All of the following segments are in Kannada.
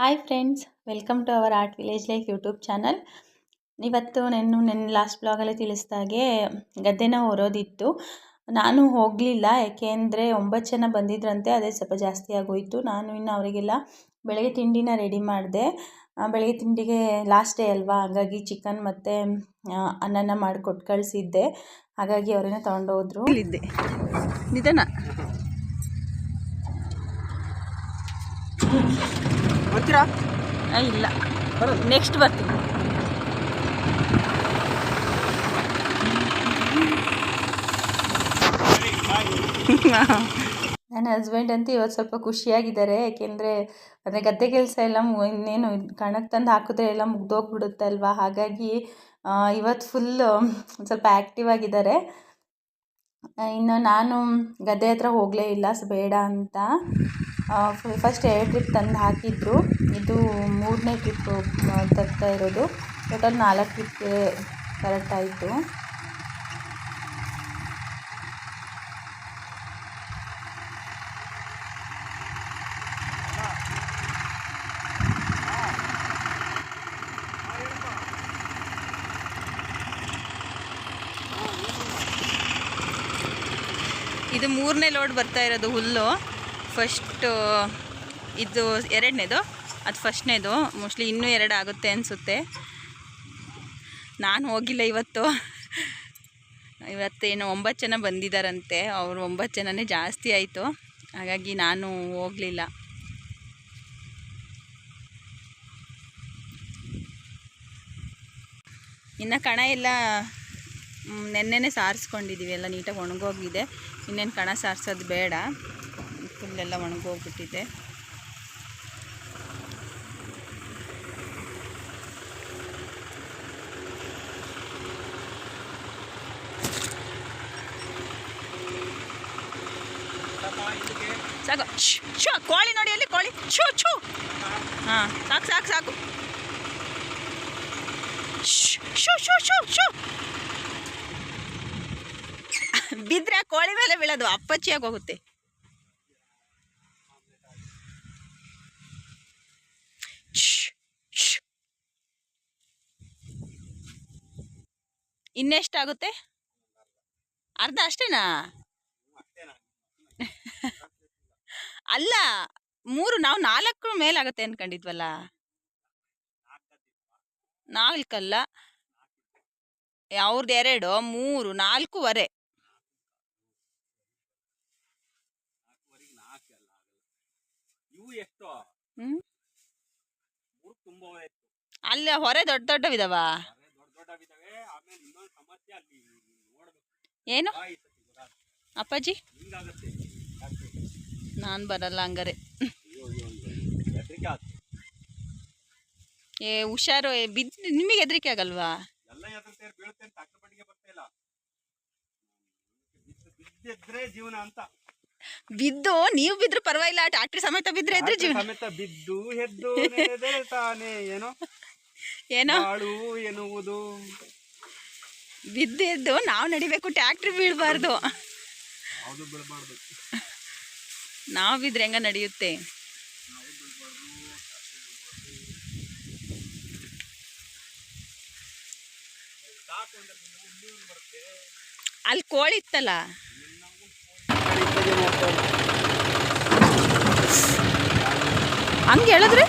Hi friends, welcome to our art village life YouTube channel. ಇವತ್ತು ನಾನು ನನ್ನ ಲಾಸ್ಟ್ ಬ್ಲಾಗಲ್ಲಿ ತಿಳಿಸ್ದಾಗೆ ಗದ್ದೆನ ಹೊರೋದಿತ್ತು. ನಾನು ಹೋಗಲಿಲ್ಲ ಯಾಕೆಂದರೆ ಒಂಬತ್ತು ಜನ ಬಂದಿದ್ರಂತೆ, ಅದೇ ಸ್ವಲ್ಪ ಜಾಸ್ತಿ ಆಗೋಯಿತು. ನಾನು ಇನ್ನು ಅವರಿಗೆಲ್ಲ ಬೆಳಗ್ಗೆ ತಿಂಡಿನ ರೆಡಿ ಮಾಡಿದೆ. ಬೆಳಗ್ಗೆ ತಿಂಡಿಗೆ ಲಾಸ್ಟ್ ಡೇ ಅಲ್ವಾ, ಹಾಗಾಗಿ ಚಿಕನ್ ಮತ್ತು ಅನ್ನನ ಮಾಡಿ ಕೊಟ್ಟು ಕಳಿಸಿದ್ದೆ. ಹಾಗಾಗಿ ಅವರೇನೋ ತೊಗೊಂಡೋದ್ರು. ಇಲ್ಲಿದ್ದೆ. ನಿಧಾನ. ಬರ್ತೀರಾ? ಇಲ್ಲ. ನೆಕ್ಸ್ಟ್ ಬರ್ತೀನಿ. ನನ್ನ ಹಸ್ಬೆಂಡ್ ಅಂತೂ ಇವತ್ತು ಸ್ವಲ್ಪ ಖುಷಿಯಾಗಿದ್ದಾರೆ. ಯಾಕೆಂದರೆ ಅಂದರೆ ಗದ್ದೆ ಕೆಲಸ ಎಲ್ಲ ಇನ್ನೇನು ಕಣಕ್ಕೆ ತಂದು ಹಾಕಿದ್ರೆ ಎಲ್ಲ ಮುಗ್ದೋಗ್ಬಿಡುತ್ತೆ ಅಲ್ವಾ? ಹಾಗಾಗಿ ಇವತ್ತು ಫುಲ್ಲು ಸ್ವಲ್ಪ ಆ್ಯಕ್ಟಿವ್ ಆಗಿದ್ದಾರೆ. ಇನ್ನು ನಾನು ಗದ್ದೆ ಹತ್ರ ಹೋಗಲೇ ಇಲ್ಲ ಸೊ ಬೇಡ ಅಂತ. ಫಸ್ಟ್ ಎರಡು ಟ್ರಿಪ್ ತಂದು ಹಾಕಿದ್ರು. ಇದು ಮೂರನೇ ಟ್ರಿಪ್ ತರ್ತಾ ಇರೋದು. ಟೋಟಲ್ ನಾಲ್ಕು ಟ್ರಿಪ್ಗೆ ಕರೆಕ್ಟ್ ಆಯಿತು. ಇದು ಮೂರನೇ ಲೋಡ್ ಬರ್ತಾ ಇರೋದು ಹುಲ್ಲು. ಫಸ್ಟು ಇದು ಎರಡನೇದು, ಅದು ಫಸ್ಟ್ನೇದು ಮೋಸ್ಟ್ಲಿ ಇನ್ನೂ ಎರಡು ಆಗುತ್ತೆ ಅನಿಸುತ್ತೆ. ನಾನು ಹೋಗಿಲ್ಲ ಇವತ್ತು. ಇವತ್ತೇನು ಒಂಬತ್ತು ಜನ ಬಂದಿದ್ದಾರಂತೆ. ಅವರು ಒಂಬತ್ತು ಜನನೇ ಜಾಸ್ತಿ ಆಯಿತು. ಹಾಗಾಗಿ ನಾನು ಹೋಗಲಿಲ್ಲ. ಇನ್ನು ಕಣ ಎಲ್ಲ ನೆನ್ನೆನೇ ಸಾರಿಸ್ಕೊಂಡಿದ್ದೀವಿ ಎಲ್ಲ ನೀಟಾಗಿ ಒಣಗೋಗಿದೆ. ಇನ್ನೇನು ಕಣ ಸಾರಿಸೋದು ಬೇಡ. ಫುಲ್ಲೆಲ್ಲ ಒಣಗೋಗ್ಬಿಟ್ಟಿದೆ. ಸಾಕು. ಕೋಳಿ ನೋಡಿ ಅಲ್ಲಿ, ಕೋಳಿ. ಶೂ ಶೂ ಹಾಂ, ಸಾಕು ಸಾಕು ಸಾಕು. ಶೂ ಶೂ ಶೂ ಶೂ ಬಿದ್ದರೆ ಕೋಳಿ ಮೇಲೆ ಬೀಳೋದು ಅಪ್ಪಚ್ಚಿಯಾಗಿ ಹೋಗುತ್ತೆ. ಇನ್ನೆಷ್ಟಾಗುತ್ತೆ? ಅರ್ಧ ಅಷ್ಟೇನಾ? ಅಲ್ಲ ಮೂರು ನಾವು ನಾಲ್ಕು ಮೇಲಾಗುತ್ತೆ ಅನ್ಕೊಂಡಿದ್ವಲ್ಲ? ನಾಲ್ಕಲ್ಲ? ಅವ್ರದ್ದು ಎರಡು ಮೂರು ನಾಲ್ಕೂವರೆ. ಅಲ್ಲ ಹೊರೆ ದೊಡ್ಡ ದೊಡ್ಡವಿದಾವ? ಏನು? ಅಪ್ಪಾಜಿ? ನಾನು ಬರಲ್ಲ ಹಂಗಾರೆ. ಏ ಹುಷಾರು ಬಿದ್ದು ನಿಮಗೆ ಹೆದರಿಕೆ ಆಗಲ್ವಾ? ಜೀವನ ಅಂತ. ಬಿದ್ದು ನೀವು ಬಿದ್ರು ಪರವಾಗಿಲ್ಲ ಟ್ಯಾಕ್ಟ್ರಿ ಸಮೇತ ಬಿದ್ರೆ ಎದ್ರೆ ಜೀವನ. ಸಮೇತ ಬಿದ್ದು ಎದ್ದು ತಾನೇ ಏನೋ. ಏನೋ? ಹಾಳು ಎನ್ನುವುದು. ಬಿದ್ದು ಎದ್ದು ನಾವು ನಡಿಬೇಕು ಟ್ಯಾಕ್ಟ್ರಿ ಬೀಳಬಾರ್ದು. ನಾವು ಬಿದ್ರೆ ಹೆಂಗ ನಡೆಯುತ್ತೆ? ಅಲ್ಲಿ ಕೋಳಿ ಇತ್ತಲ್ಲ? ಹಂಗೆ ಹೇಳಿದ್ರೆ?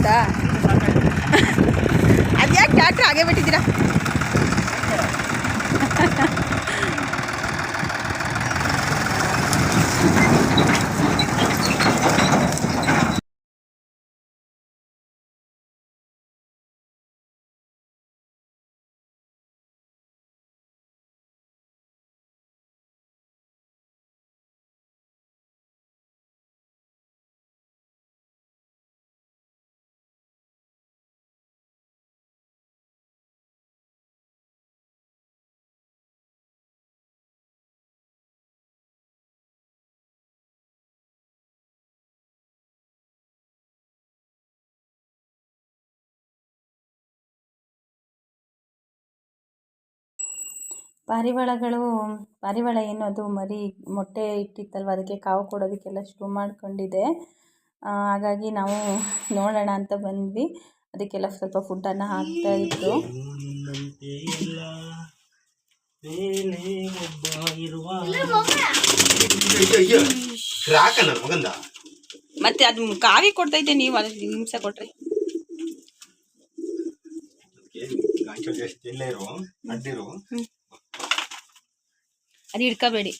ಸಾಕಾಯ್ತಾ ಅದ್ಯಾಕೆ ಟ್ಯಾಕ್ಟ್ರ್ ಆಗೇ ಬಿಟ್ಟಿದ್ದೀರಾ? ಪಾರಿವಾಳಗಳು ಪಾರಿವಾಳ ಏನು ಅದು ಮರಿ ಮೊಟ್ಟೆ ಇಟ್ಟಿತ್ತಲ್ವ? ಅದಕ್ಕೆ ಕಾವು ಕೊಡೋದಕ್ಕೆಲ್ಲ ಶುರು ಮಾಡ್ಕೊಂಡಿದೆ. ಹಾಗಾಗಿ ನಾವು ನೋಡೋಣ ಅಂತ ಬಂದ್ವಿ. ಅದಕ್ಕೆಲ್ಲ ಸ್ವಲ್ಪ ಫುಡ್ಡನ್ನು ಹಾಕ್ತಾ ಇತ್ತು ಮತ್ತೆ ಅದು ಕಾವಿ ಕೊಡ್ತೈತೆ ನೀವು ಅದಕ್ಕೆ ಹಿಂಸೆ ಕೊಟ್ರಿ. ಅಡ್ಡಿರು ಅದು ಹಿಡ್ಕೋಬೇಡಿ ಅನ್ನೋದು ಯಾರ ಗಾಂಚಡಿ ಮಾಡಿದ್ದಾರೆ ಅಲ್ಲಿ ಅಲ್ಲ ಹಾಕ್ತೀನಿ. ಹಿಡ್ಕೋಬೇಡಿ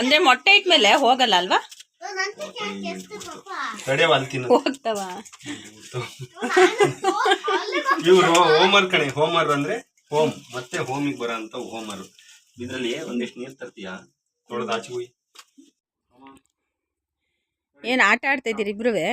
ಅಂದ್ರೆ ಮೊಟ್ಟೆ ಇಟ್ಮೇಲೆ ಹೋಗಲ್ಲ ಅಲ್ವಾ? ಹೋಗ್ತಾವ? ಇವರು ಹೋಮರ್ ಕಣೆ ಹೋಮರ್ ಅಂದ್ರೆ ಹೋಮ್ ಮತ್ತೆ ಹೋಮಿಗೆ ಬರೋ ಅಂತ ಹೋಮರ್. ಇದ್ರಲ್ಲಿ ಒಂದಿಷ್ಟು ನೀರ್ ತರ್ತೀಯ? ತೊಳೆದು ಆಚೆ ಹೋಗಿ ಏನ್ ಆಟ ಆಡ್ತಾ ಇದ್ದೀರಿ ಇಬ್ರುವೆ?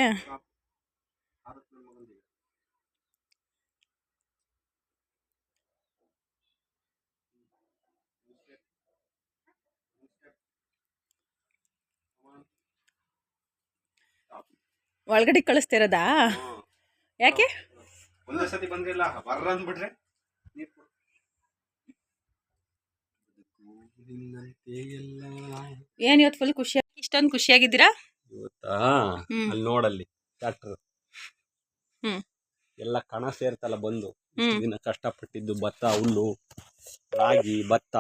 ಒಳಗಡೆ ಕಳಿಸ್ತಿರೋದಾ? ಯಾಕೆ? ಒಂದೇ ಸತಿ ಬಂದ್ರಿಲ್ಲ ಬರ್ರ ಅಂದ್ಬಿಟ್ರೆ ನೀರ್ ಕೊಡು. ಏನ್ ಇವತ್ತು ಫುಲ್ ಖುಷಿ ಇಷ್ಟೊಂದು ಖುಷಿಯಾಗಿದ್ದೀರಾ? ಇವತ್ತಾ? ಹ್ಮ್. ಅಲ್ಲಿ ನೋಡಲ್ಲಿ ಟ್ರ್ಯಾಕ್ಟರ್ ಹ್ಮ್. ಎಲ್ಲ ಕಣ ಸೇರ್ತಲ್ಲ ಬಂದು. ಇಷ್ಟು ಹ್ಮ್. ದಿನ ಕಷ್ಟಪಟ್ಟಿದ್ದು ಭತ್ತ ಹುಲ್ಲು ರಾಗಿ ಭತ್ತ.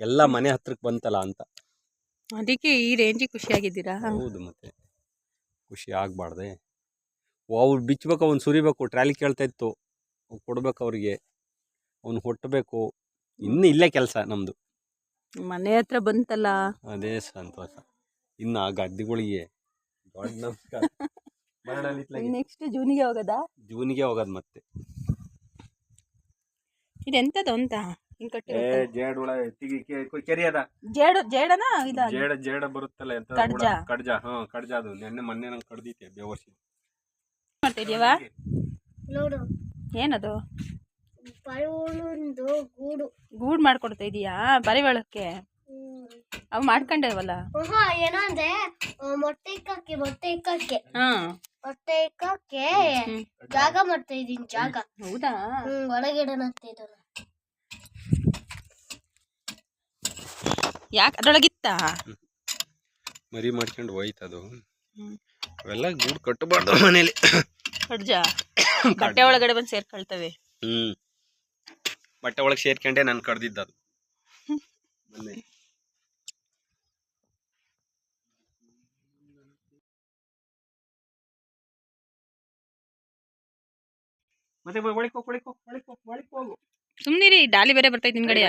ಎಲ್ಲ ಮನೆ ಹತ್ರಕ್ಕೆ ಬಂತಲ್ಲ ಅಂತ. ಅದಕ್ಕೆ ಈ ರೇಂಜಿಗೆ ಖುಷಿಯಾಗಿದ್ದೀರಾ? ಹೌದು ಮತ್ತೆ. ಖುಷಿ ಆಗಬಾರ್ದೆ. ಅವ್ರು ಬಿಚ್ಚಬೇಕು ಅವ್ನು ಸುರಿಬೇಕು ಟ್ರಾಲಿ ಕೇಳ್ತಾ ಇತ್ತು. ಅವ್ನು ಕೊಡ್ಬೇಕು ಅವ್ರಿಗೆ. ಅವ್ನು ಹೊಟ್ಟಬೇಕು ಇನ್ನು ಇಲ್ಲೇ ಕೆಲಸ ನಮ್ದು. ಮನೆ ಹತ್ರ ಬಂತಲ್ಲ. ಅದೇ ಸಂತೋಷ. ಇನ್ನು ಆ ಗದ್ದೆಗಳಿಗೆ ದೊಡ್ಡ ನಮಸ್ಕಾರ. ಬರಡಲ್ಲಿ ಇತ್ಲಾಗೆ. ನೆಕ್ಸ್ಟ್ ಜೂನಿಗೆ ಹೋಗೋದಾ? ಜೂನಿಗೆ ಹೋಗೋದು ಮತ್ತೆ. ಇದೆಂತದ್ದು ಅಂತ. ಹಿಂಗ್ ಏ ಕಟ್ಟಿರುತ್ತೆ ಹುಳ ತಿಗಿ ಕೆ- ಕೆರೆ ಅದ ಜೇಡು ಜೇಡನ ಇದ? ಜೇಡ ಜೇಡ ಬರುತ್ತಲ್ಲ ಎಂತ ಕಡ್ಜ. ಕಡ್ಜ ಹಾ ಕಡ್ಜ ಅದು. ನೆನ್ನೆ ಮೊನ್ನೆ ನಂಗೆ ಕಡ್ದೈತೆ ಬೇವರ್ಸಿ ಮಾಡ್ತಾ ಇದೀಯವ ನೋಡು. ಏನದು? ಪರಿವಳೊಂದು ಗೂಡು. ಗೂಡು ಮಾಡ್ಕೊಡ್ತಾ ಇದೀಯಾ? ಪರಿವಳಕ್ಕೆ ಅವು ಮಾಡ್ಕೊಂಡೇವಲ್ಲ? ಏನೋ ಅಂದ್ರೆ ಮೊಟ್ಟೆ ಇಕ್ಕಕ್ಕೆ ಮೊಟ್ಟೆ ಇಕ್ಕಕ್ಕೆ. ಹಾ. ಮೊಟ್ಟೆ ಇಕ್ಕಕ್ಕೆ ಜಾಗ ಮಾಡ್ತಾ ಇದೀನಿ ಜಾಗ. ಹೌದಾ? ಹ್ಮ್ ಒಳಗಿಡನ ಇದ್ದಾನೆ ಯಾಕೆ ಅದ್ರೊಳಗಿತ್ತ? ಮರಿ ಮಾಡ್ಕೊಂಡು ಹೋಯ್ತ ಅದು. ಅವೆಲ್ಲ ಗೂಡು ಕಟ್ಟಬಾರ್ದು ಮನೇಲಿ. ಕಡ್ಜ. ಬಟ್ಟೆ ಒಳಗಡೆ ಬಂದು ಸೇರ್ಕೊಳ್ತವೆ. ಹ್ಮ್. ಬಟ್ಟೆ ಒಳಗೆ ಸೇರ್ಕೊಂಡೆ ನಾನು ಕಡ್ದಿದ್ದು ಅದು. ಮೊನ್ನೆ ಮತ್ತೆ ಹೋಗು ಡಾಲಿ ಬೇರೆ ಬರ್ತೈತಿ ನಿಮ್ ಕಡೆ.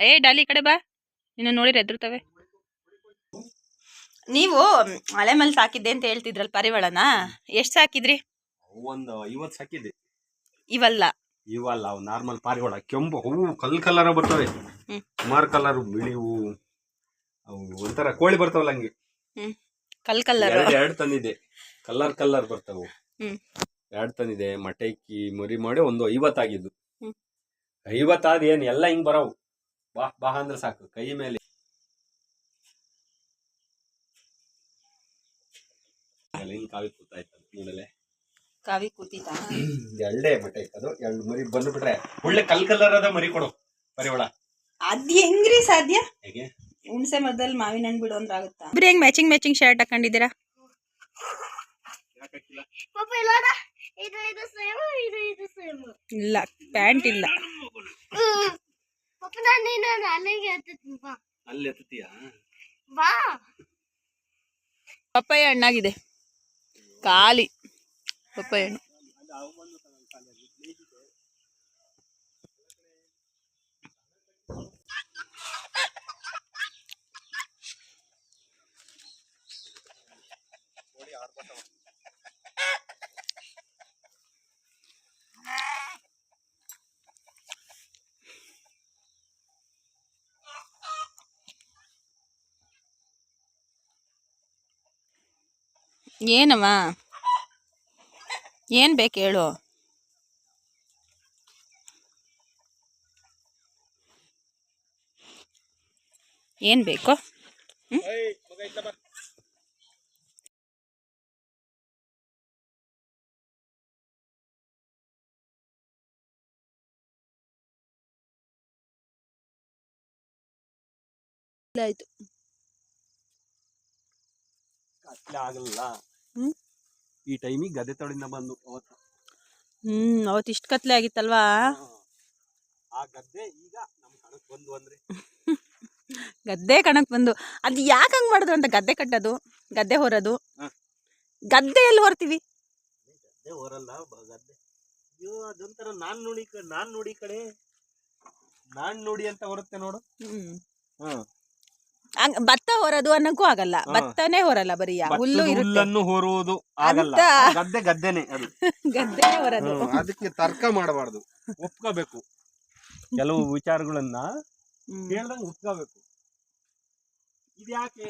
ಏ ಡಾಲಿ ಕಡೆ ಬಾ. ನಿನ್ನ ನೋಡಿರಿ ಎದುರ್ತವೆ ನೀವು ಮಳೆ ಮೇಲೆ ಸಾಕಿದ್ದೆ ಅಂತ ಹೇಳ್ತಿದ್ರಲ್ಲ ಪರಿವಳನ ಎಷ್ಟು ಸಾಕಿದ್ರಿ? ಅವು ಒಂದು ಐವತ್ತು ಸಾಕಿದೆ ಇವಲ್ಲ? ಇವಲ್ಲ ಅವು ನಾರ್ಮಲ್ ಪಾರಿವಾಳ ಕೆಂಪು ಹೂವು ಕಲ್ ಕಲರ್ ಬರ್ತವೆ. ಹ್ಮ್. ಸುಮಾರು ಕಲರ್ ಬಿಳಿ ಹೂವು ಅವು ಒಂಥರ ಕೋಳಿ ಬರ್ತಾವಲ್ಲ ಹಂಗೆ. ಹ್ಮ್. ಕಲ್ ಕಲರ್ ಎರಡು ತಂದಿದೆ ಕಲರ್ ಕಲರ್ ಬರ್ತಾವು. ಹ್ಮ್. ಎರಡು ತಂದಿದೆ ಮಟೈಕಿ ಮರಿ ಮಾಡಿ ಒಂದು ಐವತ್ತಾಗಿದ್ದು. ಐವತ್ತಾದ ಏನು ಎಲ್ಲ ಹಿಂಗೆ ಬರವು. ಬಾ ಬಾ ಅಂದ್ರೆ ಸಾಕು ಕೈ ಮೇಲೆ. ಕಾವಿ ಕೂತಾಯ್ತು ನೋಡಲೆ ಕಾವಿ ಕೂತಿತಾ? ಎರಡೇ ಮಟೈಕ್ ಅದು ಎರಡು ಮರಿ ಬಂದ್ಬಿಟ್ರೆ ಒಳ್ಳೆ ಕಲ್ ಕಲರ್ ಅದ ಮರಿ ಕೊಡು ಪರಿವಳ. ಅದ್ ಹೆಂಗ್ರಿ ಸಾಧ್ಯ? ಹೇಗೆ? ಹುಣ್ಸೆ ಮರದಲ್ಲಿ ಮಾವಿನ ಹಣ್ಣು ಬಿಡು ಅಂದ್ರೆ ಆಗುತ್ತಾ? ಇಬ್ರು ಹೆಂಗ್ ಮ್ಯಾಚಿಂಗ್ ಮ್ಯಾಚಿಂಗ್ ಶರ್ಟ್ ಹಾಕೊಂಡಿದ್ದೀರಾ? ಪಾಪ ಇಲ್ಲೋಡ ಇದು ಇದು ಸೇಮ್ ಇದು ಇದು ಸೇಮ್ ಇಲ್ಲ ಪ್ಯಾಂಟ್ ಇಲ್ಲ. ಪಾಪ ನಾನು ನೀನು ಅಲ್ಲಿಗೆ ಹತ್ತೀನಿ ಬಾ. ಅಲ್ಲಿ ಎತ್ತೀಯಾ ಬಾ. ಪಪ್ಪಾಯ ಹಣ್ಣಾಗಿದೆ. ಖಾಲಿ. ಪಪ್ಪಾಯ ಹಣ್ಣು. ಏನವ ಏನು ಬೇಕು ಹೇಳು. ಏನು ಬೇಕು? ಆಯ್ತು. ಆಗಲ್ಲ ಹ್ಮ್? ಈ ಟೈಮಿಗೆ ಗದ್ದೆ ತೊಡಿಂದ ಬಂದು ಅವತ್ತು. ಹ್ಮ್ ಅವತ್ತು ಇಷ್ಟು ಕತ್ಲೆ ಆಗಿತ್ತಲ್ವಾ? ಆ ಗದ್ದೆ ಈಗ ನಮ್ಮ ಕಣಕ್ ಬಂದು ಅಂದ್ರೆ. ಗದ್ದೆ ಕಣಕ್ಕೆ ಬಂದು. ಅದು ಯಾಕೆ ಹಂಗ್ ಮಾಡಿದ್ರು ಅಂತ ಗದ್ದೆ ಕಟ್ಟೋದು ಗದ್ದೆ ಹೊರದು. ಹ. ಗದ್ದೆ ಎಲ್ಲಿ ಹೊರ್ತೀವಿ? ಗದ್ದೆ ಹೊರಲ್ಲ ಗದ್ದೆ. ಅಯ್ಯೋ ಅದೊಂಥರ ನಾನ್ ನೋಡಿ ನಾನ್ ನೋಡಿ ಕಡೆ ನಾನ್ ನೋಡಿ ಅಂತ ಬರುತ್ತೆ ನೋಡು. ಹ್ಮ್. ಹಂಗ್ ಭತ್ತ ಹೊರದು ಅನ್ನಕ್ಕೂ ಆಗಲ್ಲ. ಹ. ಭತ್ತನೇ ಹೊರಲ್ಲ ಬರೀ ಹುಲ್ಲು ಭತ್ತದ ಇರುತ್ತೆ. ಹುಲ್ಲನ್ನು ಹೊರುವುದು ಆಗಲ್ಲ. ಅಂತ. ಗದ್ದೆ ಗದ್ದೆನೆ ಅದು. ಗದ್ದೆನೇ ಹೊರೋದು. ಹ್ಮ್, ಅದಕ್ಕೆ ತರ್ಕ ಮಾಡಬಾರ್ದು. ಒಪ್ಕೋಬೇಕು. ಕೆಲವು ವಿಚಾರಗಳನ್ನ ಹ್ಮ್. ಹೇಳ್ದಂಗೆ ಒಪ್ಕೋಬೇಕು. ಇದ್ಯಾಕೆ?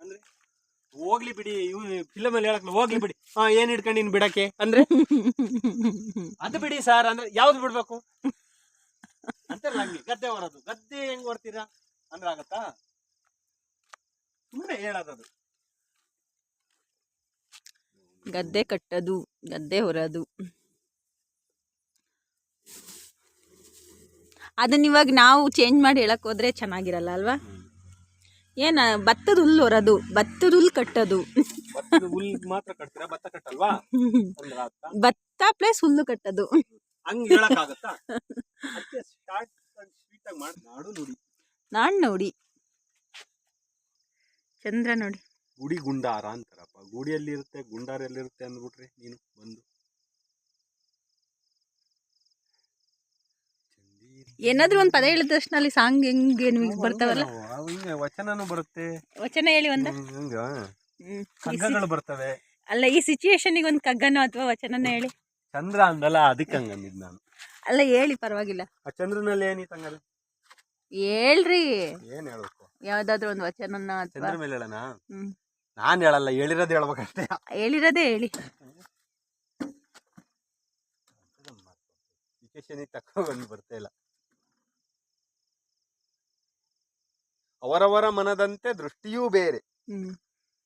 ಅಂದ್ರೆ ಹೋಗ್ಲಿ ಬಿಡಿ ಫಿಲಮ್ ಅಲ್ಲಿ ಹೇಳಕ್ ಹೋಗ್ಲಿ ಬಿಡಿ. ಹಾ ಏನ್ ಹಿಡ್ಕೊಂಡಿನ್ ನೀನ್ ಬಿಡಕ್ಕೆ? ಅಂದ್ರೆ ಅದು ಬಿಡಿ ಸರ್ ಅಂದ್ರೆ ಯಾವ್ದು ಬಿಡ್ಬೇಕು? ಅಂತಾರಲ್ಲ ಹಂಗೆ ಗದ್ದೆ ಹೊರದು. ಗದ್ದೆ ಹೆಂಗ್ ಹೊರ್ತೀರಾ? ಅಂದ್ರೆ ಆಗತ್ತಾ? ಸುಮ್ಮನೆ ಹೇಳೋದದು ಗದ್ದೆ ಕಟ್ಟದು ಗದ್ದೆ ಹೊರದು. ಅದನ್ನ ಇವಾಗ ನಾವು ಚೇಂಜ್ ಮಾಡಿ ಹೇಳಕ್ ಹೋದ್ರೆ ಚೆನ್ನಾಗಿರಲ್ಲ ಅಲ್ವಾ? ಏನ ಭತ್ತದ ಹುಲ್ಲು ಹೊರದು ಭತ್ತದ ಹುಲ್ಲು ಕಟ್ಟದು. ಮಾತ್ರ ಕಟ್ತೀರಾ? ಭತ್ತ ಕಟ್ಟಲ್ವಾ? ಭತ್ತ ಪ್ಲಸ್ ಹುಲ್ಲು ಕಟ್ಟದು. ಹಂಗ್ ಹೇಳಕ್ ಆಗತ್ತಾ? ಅದಕ್ಕೆ ಸ್ಟಾರ್ಟ್ ಸ್ವೀಟ್ ಆಗಿ ಮಾಡಿ ನಾಡು ನುಡಿ. ನಾನ್ ನೋಡಿ. ಚಂದ್ರ ನೋಡಿ. ಗುಡಿ ಗುಂಡಾರ ಅಂತಾರಪ್ಪ. ಗುಡಿಯಲ್ಲಿ ಇರುತ್ತೆ ಗುಂಡಾರ ಎಲ್ಲಿರುತ್ತೆ ಅಂದ್ಬಿಟ್ರೆ ನೀನು ಬಂದು. ಏನಾದ್ರೂ ಒಂದು ಪದ ಹೇಳಿದ ತಕ್ಷಣ ಅಲ್ಲಿ ಸಾಂಗ್ ಹೆಂಗೆ ನಿಮಗೆ ಬರ್ತಾವಲ್ಲ? ಹಿಂಗೆ ವಚನನೂ ಬರುತ್ತೆ. ವಚನ ಹೇಳಿ ಒಂದ? ಹಂಗ? ಕಗ್ಗಗಳು ಬರ್ತವೆ. ಅಲ್ಲ ಈ ಸಿಚುಯೇಷನಿಗೆ ಒಂದು ಕಗ್ಗನೋ ಅಥವಾ ವಚನನ ಹೇಳಿ. ಚಂದ್ರ ಅಂದಲ್ಲ ಅದಕ್ಕೆ ಹಂಗಂದಿದ್ ನಾನು. ಅಲ್ಲ ಹೇಳಿ ಪರವಾಗಿಲ್ಲ. ಆ ಚಂದ್ರನಲ್ಲಿ ಏನಿತ್ತು ಹಂಗಾರೆ ಹೇಳ್ರಿ. ಏನ್ ಹೇಳ್ಬೇಕು? ಯಾವ್ದಾದ್ರು ಒಂದು ವಚನನ ಅಥವಾ ಚಂದ್ರ ಮೇಲೆ ಹೇಳೋಣ ಹ್ಮ್. ನಾನ್ ಹೇಳಲ್ಲ ಹೇಳಿರೋದು ಹೇಳ್ಬೇಕಷ್ಟೇ. ಹೇಳಿರೋದೇ ಹೇಳಿ. ಬರ್ತಾ ಇಲ್ಲ. ಅವರವರ ಮನದಂತೆ ದೃಷ್ಟಿಯೂ ಬೇರೆ. ಹ್ಮ್.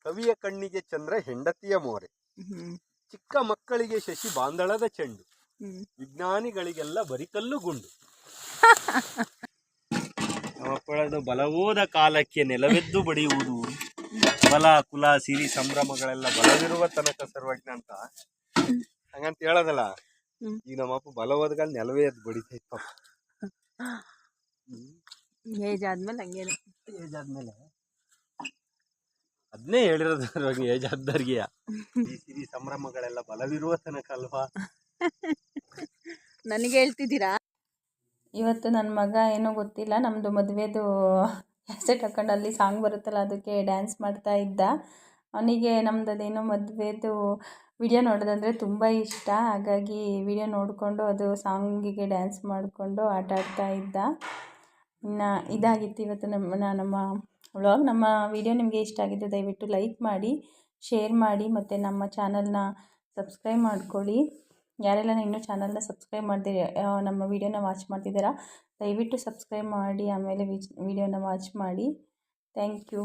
ಕವಿಯ ಕಣ್ಣಿಗೆ ಚಂದ್ರ ಹೆಂಡತಿಯ ಮೋರೆ. ಹ್ಮ್. ಚಿಕ್ಕ ಮಕ್ಕಳಿಗೆ ಶಶಿ ಬಾಂದಳದ ಚೆಂಡು. ಹ್ಮ್. ವಿಜ್ಞಾನಿಗಳಿಗೆಲ್ಲ ಬರಿಕಲ್ಲು ಗುಂಡು. ಅವಪ್ಪಳದ ಬಲವೋದ ಕಾಲಕ್ಕೆ ನೆಲವೆದ್ದು ಬಡಿಯುವುದು. ಬಲ ಕುಲ ಸಿರಿ ಸಂಭ್ರಮಗಳೆಲ್ಲ ಬಲವಿರುವ ತನಕ ಸರ್ವಜ್ಞ ಅಂತ. ಹಂಗಂತ ಹೇಳೋದಲ್ಲ. ಈಗ ನಮ್ಮಪ್ಪ ಬಲವಾದಗಳು ನೆಲವೇ ಎದ್ದು ಬಡಿತಾ ಇತ್ತು. ಏಜ್ ಆದ್ಮೇಲೆ ಹಂಗೇನೆ. ಏಜ್ ಆದ್ಮೇಲೆ? ಅದನ್ನೇ ಹೇಳಿರೋದು ಸರ್ವಜ್ಞ ಏಜ್ ಆದ್ದವ್ರಿಗೆ. ಈ ಸಿರಿ ಸಂಭ್ರಮಗಳೆಲ್ಲ ಬಲವಿರುವ ತನಕ ಅಲ್ವಾ? ನನಗೆ ಹೇಳ್ತಿದ್ದೀರಾ? ಇವತ್ತು ನನ್ನ ಮಗ ಏನೋ ಗೊತ್ತಿಲ್ಲ ನಮ್ಮದು ಮದುವೆದು ಕ್ಯಾಸೆಟ್ ಹಾಕೊಂಡು ಅಲ್ಲಿ ಸಾಂಗ್ ಬರುತ್ತಲ್ಲ, ಅದಕ್ಕೆ ಡ್ಯಾನ್ಸ್ ಮಾಡ್ತಾ ಇದ್ದ. ಅವನಿಗೆ ನಮ್ದು ಅದೇನೋ ಮದುವೆದು ವಿಡಿಯೋ ನೋಡೋದಂದರೆ ತುಂಬ ಇಷ್ಟ. ಹಾಗಾಗಿ ವಿಡಿಯೋ ನೋಡಿಕೊಂಡು ಅದು ಸಾಂಗಿಗೆ ಡ್ಯಾನ್ಸ್ ಮಾಡಿಕೊಂಡು ಆಟ ಆಡ್ತಾ ಇದ್ದ. ಇನ್ನು ಇದಾಗಿತ್ತು ಇವತ್ತು ನಮ್ಮ ನಮ್ಮ ವ್ಲಾಗ್ ನಮ್ಮ ವಿಡಿಯೋ ನಿಮಗೆ ಇಷ್ಟ ಆಗಿದ್ದರೆ ದಯವಿಟ್ಟು ಲೈಕ್ ಮಾಡಿ ಶೇರ್ ಮಾಡಿ, ಮತ್ತು ನಮ್ಮ ಚಾನಲ್ನ ಸಬ್ಸ್ಕ್ರೈಬ್ ಮಾಡ್ಕೊಳ್ಳಿ. ಯಾರೆಲ್ಲ ಇನ್ನೂ ಚಾನಲ್ನ ಸಬ್ಸ್ಕ್ರೈಬ್ ಮಾಡದೆ ನಮ್ಮ ವೀಡಿಯೋನ ವಾಚ್ ಮಾಡ್ತಿದ್ದೀರಾ, ದಯವಿಟ್ಟು ಸಬ್ಸ್ಕ್ರೈಬ್ ಮಾಡಿ, ಆಮೇಲೆ ವಿಚ್ ವೀಡಿಯೋನ ವಾಚ್ ಮಾಡಿ. Thank you